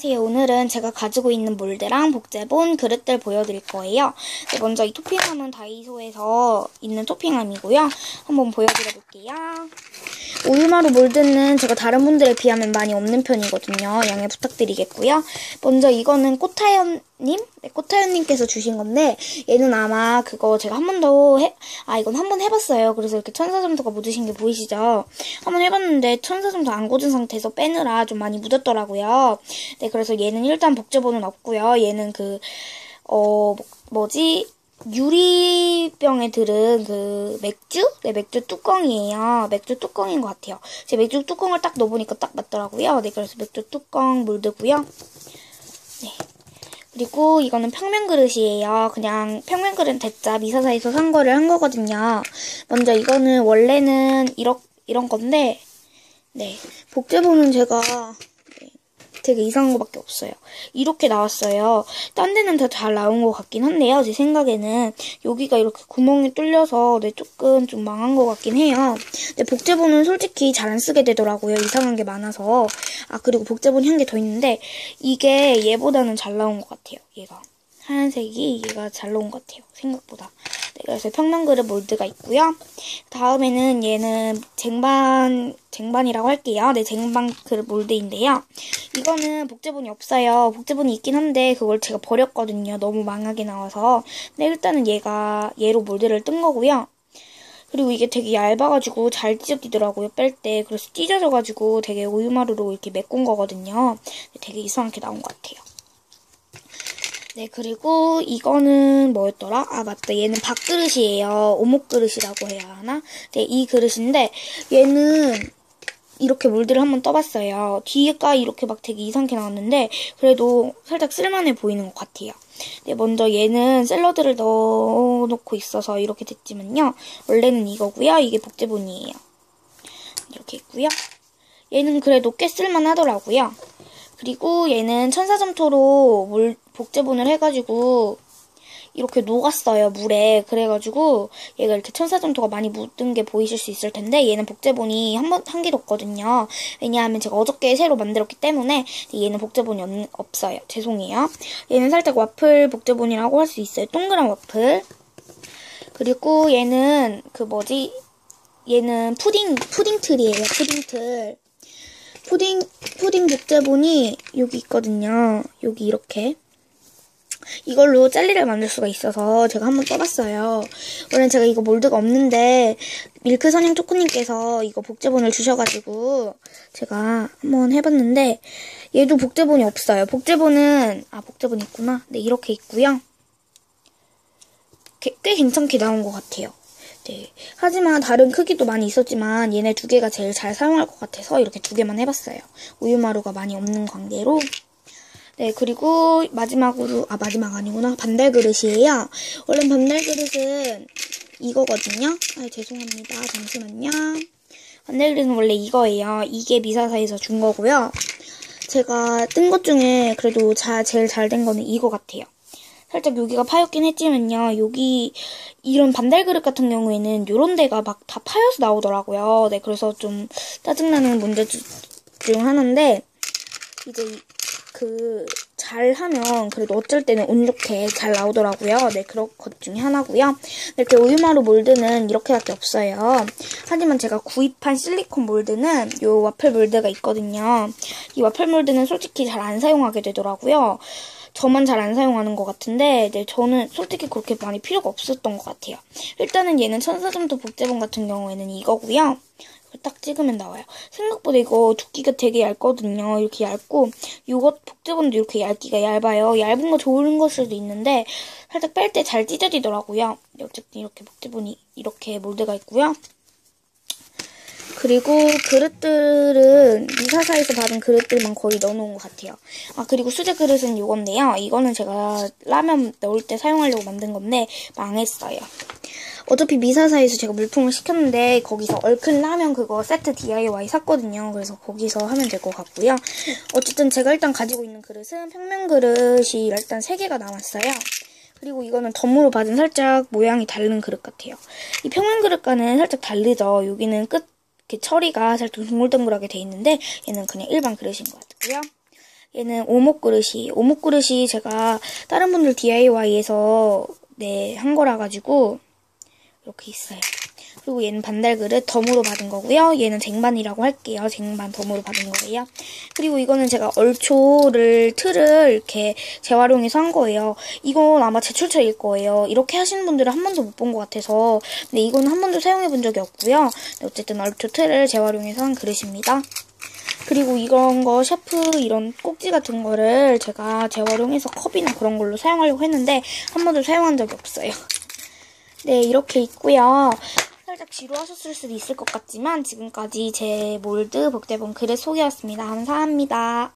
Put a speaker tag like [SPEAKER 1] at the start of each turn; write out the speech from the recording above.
[SPEAKER 1] 안녕하세요. 오늘은 제가 가지고 있는 몰드랑 복제본 그릇들 보여드릴 거예요. 네, 먼저 이 토핑함은 다이소에서 있는 토핑함이고요. 한번 보여드려 볼게요. 우유마루 몰드는 제가 다른 분들에 비하면 많이 없는 편이거든요. 양해 부탁드리겠고요. 먼저 이거는 꽃타연님? 네, 꽃타연님께서 주신 건데 얘는 아마 그거 제가 한 번도 해, 아 이건 한 번 해봤어요. 그래서 이렇게 천사점토가 묻으신 게 보이시죠? 한 번 해봤는데 천사점토 안 굳은 상태에서 빼느라 좀 많이 묻었더라고요. 네, 그래서 얘는 일단 복제본은 없고요. 얘는 그, 어, 뭐지? 유리병에 들은 그 맥주? 네, 맥주 뚜껑이에요. 맥주 뚜껑인 것 같아요. 제 맥주 뚜껑을 딱 넣어보니까 딱 맞더라고요. 네, 그래서 맥주 뚜껑 몰드고요. 네. 그리고 이거는 평면 그릇이에요. 그냥 평면 그릇 대짜 미사사에서 산 거를 한 거거든요. 먼저 이거는 원래는 이런, 이런 건데, 네. 복제본은 제가 되게 이상한 것밖에 없어요. 이렇게 나왔어요. 딴 데는 다 잘 나온 것 같긴 한데요. 제 생각에는 여기가 이렇게 구멍이 뚫려서 네, 조금 좀 망한 것 같긴 해요. 근데 복제본은 솔직히 잘 안 쓰게 되더라고요. 이상한 게 많아서. 아 그리고 복제본이 한개 더 있는데 이게 얘보다는 잘 나온 것 같아요. 얘가. 하얀색이 얘가 잘 나온 것 같아요. 생각보다. 네, 그래서 평면그릇 몰드가 있고요. 다음에는 얘는 쟁반, 쟁반이라고 할게요. 네, 쟁반 그릇 몰드인데요. 이거는 복제본이 없어요. 복제본이 있긴 한데 그걸 제가 버렸거든요. 너무 망하게 나와서. 근데 일단은 얘가 얘로 몰드를 뜬 거고요. 그리고 이게 되게 얇아가지고 잘 찢어지더라고요, 뺄 때. 그래서 찢어져가지고 되게 우유마루로 이렇게 메꾼 거거든요. 되게 이상하게 나온 것 같아요. 네, 그리고 이거는 뭐였더라? 아, 맞다. 얘는 밥그릇이에요. 오목그릇이라고 해야 하나? 네, 이 그릇인데 얘는 이렇게 물들을 한번 떠봤어요. 뒤에가 이렇게 막 되게 이상하게 나왔는데 그래도 살짝 쓸만해 보이는 것 같아요. 네, 먼저 얘는 샐러드를 넣어놓고 있어서 이렇게 됐지만요. 원래는 이거고요. 이게 복제본이에요. 이렇게 있고요. 얘는 그래도 꽤 쓸만하더라고요. 그리고 얘는 천사점토로 물 복제본을 해가지고 이렇게 녹았어요 물에. 그래가지고 얘가 이렇게 천사점토가 많이 묻은 게 보이실 수 있을 텐데 얘는 복제본이 한번 한 개도 없거든요. 왜냐하면 제가 어저께 새로 만들었기 때문에 얘는 복제본이 없, 어요. 죄송해요. 얘는 살짝 와플 복제본이라고 할 수 있어요. 동그란 와플. 그리고 얘는 그 뭐지? 얘는 푸딩 푸딩 틀이에요 푸딩 틀. 푸딩, 푸딩 복제본이 여기 있거든요. 여기 이렇게. 이걸로 젤리를 만들 수가 있어서 제가 한번 써봤어요. 원래 제가 이거 몰드가 없는데 밀크 선행 초코님께서 이거 복제본을 주셔가지고 제가 한번 해봤는데 얘도 복제본이 없어요. 복제본은 아 복제본 있구나. 네 이렇게 있고요. 꽤, 꽤 괜찮게 나온 것 같아요. 네. 하지만 다른 크기도 많이 있었지만 얘네 두 개가 제일 잘 사용할 것 같아서 이렇게 두 개만 해봤어요. 우유마루가 많이 없는 관계로. 네, 그리고 마지막으로, 아, 마지막 아니구나. 반달 그릇이에요. 원래 반달 그릇은 이거거든요. 아, 죄송합니다. 잠시만요. 반달 그릇은 원래 이거예요. 이게 미사사에서 준 거고요. 제가 뜬 것 중에 그래도 자, 제일 잘 된 거는 이거 같아요. 살짝 여기가 파였긴 했지만요. 여기 이런 반달 그릇 같은 경우에는 요런 데가 막 다 파여서 나오더라고요. 네, 그래서 좀 짜증나는 문제 중 하나인데 이제 그 잘하면 그래도 어쩔 때는 운 좋게 잘 나오더라고요. 네, 그런 것 중에 하나고요. 이렇게 우유마루 몰드는 이렇게밖에 없어요. 하지만 제가 구입한 실리콘 몰드는 이 와플 몰드가 있거든요. 이 와플 몰드는 솔직히 잘 안 사용하게 되더라고요. 저만 잘 안 사용하는 것 같은데 네, 저는 솔직히 그렇게 많이 필요가 없었던 것 같아요. 일단은 얘는 천사점토 복제본 같은 경우에는 이거고요. 딱 찍으면 나와요. 생각보다 이거 두께가 되게 얇거든요. 이렇게 얇고 이것 복제본도 이렇게 얇기가 얇아요. 얇은 거 좋은 걸 수도 있는데 살짝 뺄 때 잘 찢어지더라고요. 어쨌든 이렇게 복제본이 이렇게 몰드가 있고요. 그리고 그릇들은 미사사에서 받은 그릇들만 거의 넣어놓은 것 같아요. 아 그리고 수제 그릇은 이건데요. 이거는 제가 라면 넣을 때 사용하려고 만든 건데 망했어요. 어차피 미사사에서 제가 물품을 시켰는데 거기서 얼큰 라면 그거 세트 DIY 샀거든요. 그래서 거기서 하면 될 것 같고요. 어쨌든 제가 일단 가지고 있는 그릇은 평면 그릇이 일단 3개가 남았어요. 그리고 이거는 덤으로 받은 살짝 모양이 다른 그릇 같아요. 이 평면 그릇과는 살짝 다르죠. 여기는 끝 이렇게 처리가 살짝 둥글둥글하게 돼 있는데 얘는 그냥 일반 그릇인 것 같고요. 얘는 오목 그릇이 오목 그릇이 제가 다른 분들 DIY에서 네 한 거라 가지고 이렇게 있어요. 그리고 얘는 반달 그릇 덤으로 받은 거고요. 얘는 쟁반이라고 할게요. 쟁반 덤으로 받은 거예요. 그리고 이거는 제가 얼초를 틀을 이렇게 재활용해서 한 거예요. 이건 아마 제출처일 거예요. 이렇게 하시는 분들은 한 번도 못 본 것 같아서 근데 이거는 한 번도 사용해 본 적이 없고요. 네, 어쨌든 얼초 틀을 재활용해서 한 그릇입니다. 그리고 이런 거 샤프 이런 꼭지 같은 거를 제가 재활용해서 컵이나 그런 걸로 사용하려고 했는데 한 번도 사용한 적이 없어요. 네, 이렇게 있고요. 살짝 지루하셨을 수도 있을 것 같지만 지금까지 제 몰드 복대본 그릇 소개였습니다. 감사합니다.